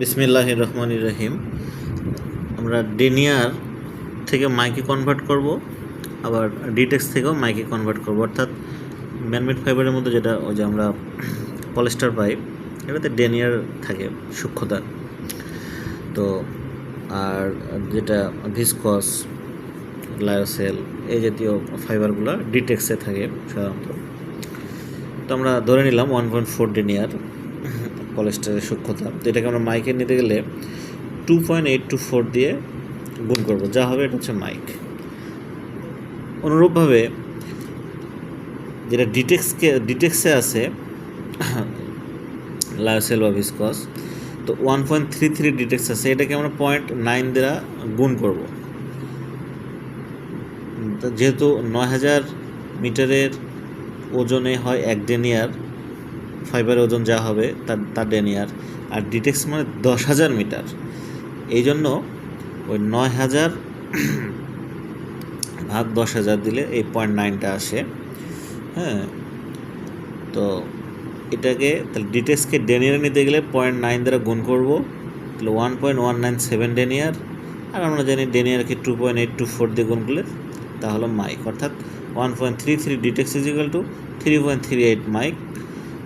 বিসমিল্লাহ রহমান রহিম। আমরা ডেনিয়ার থেকে মাইকে কনভার্ট করব, আবার ডিটেক্স থেকেও মাইকে কনভার্ট করব। অর্থাৎ ম্যানমেড ফাইবারের মধ্যে যেটা, ওই যে আমরা পলিস্টার পাইপ এটাতে ডেনিয়ার থাকে, সূক্ষ্মতা। তো আর যেটা ভিসকস লায়োসেল এই জাতীয় ফাইবারগুলো ডিটেক্সে থাকে সাধারণত। তো আমরা ধরে নিলাম ওয়ান পয়েন্ট ফোর ডেনিয়ার পলিস্টারের সূক্ষ্মতা। তো এটাকে আমরা মাইকে নিতে গেলে two point eight two four দিয়ে গুণ করব। যা হবে এটা হচ্ছে মাইক। অনুরূপভাবে যেটা ডিটেক্সকে ডিটেক্সে আছে লায়োসেল বা ভিসকস, তো one point three three dtex আছে। এটাকে আমরা পয়েন্ট নাইন দ্বারা গুণ করব। যেহেতু নয় হাজার মিটারের ওজনে হয় এক ডেনিয়ার ফাইবারের ওজন যা হবে তার তার ডেনিয়ার। আর ডিটেক্স মানে দশ হাজার মিটার। এই জন্য ওই নয় হাজার ভাগ দশ হাজার দিলে এই পয়েন্ট নাইনটা আসে। হ্যাঁ? তো এটাকে তাহলে ডিটেক্সকে ডেনিয়ারে নিতে গেলে পয়েন্ট নাইন দ্বারা গুণ করব। তাহলে one point one nine seven denier. আর আমরা জানি ডেনিয়ারকে two point eight two four দিয়ে গুণ করলে তা হলো মাইক অর্থাৎ one point three three dtex equal to three point three eight mic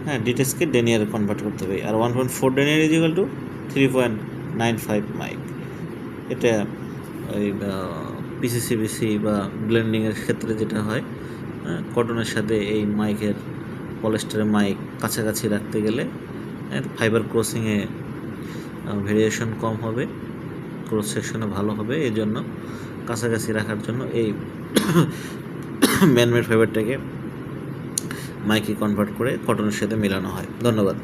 হ্যাঁ ডিটেক্সকে ডেনিয়ারে কনভার্ট করতে হবে। আর one point four denier equal to three point nine five mic এটা ওই পিসিসিবিসি বা ব্লেন্ডিংয়ের ক্ষেত্রে যেটা হয় হ্যাঁ, কটনের সাথে এই মাইকের পলেস্টারের মাইক কাছাকাছি রাখতে গেলে ফাইবার ক্রসিংয়ে ভেরিয়েশন কম হবে ক্রস সেকশনে ভালো হবে। এই জন্য কাছাকাছি রাখার জন্য এই ম্যানমেড ফাইবারটাকে মাইকে কনভার্ট করে কটনের সাথে মেলানো হয়। ধন্যবাদ।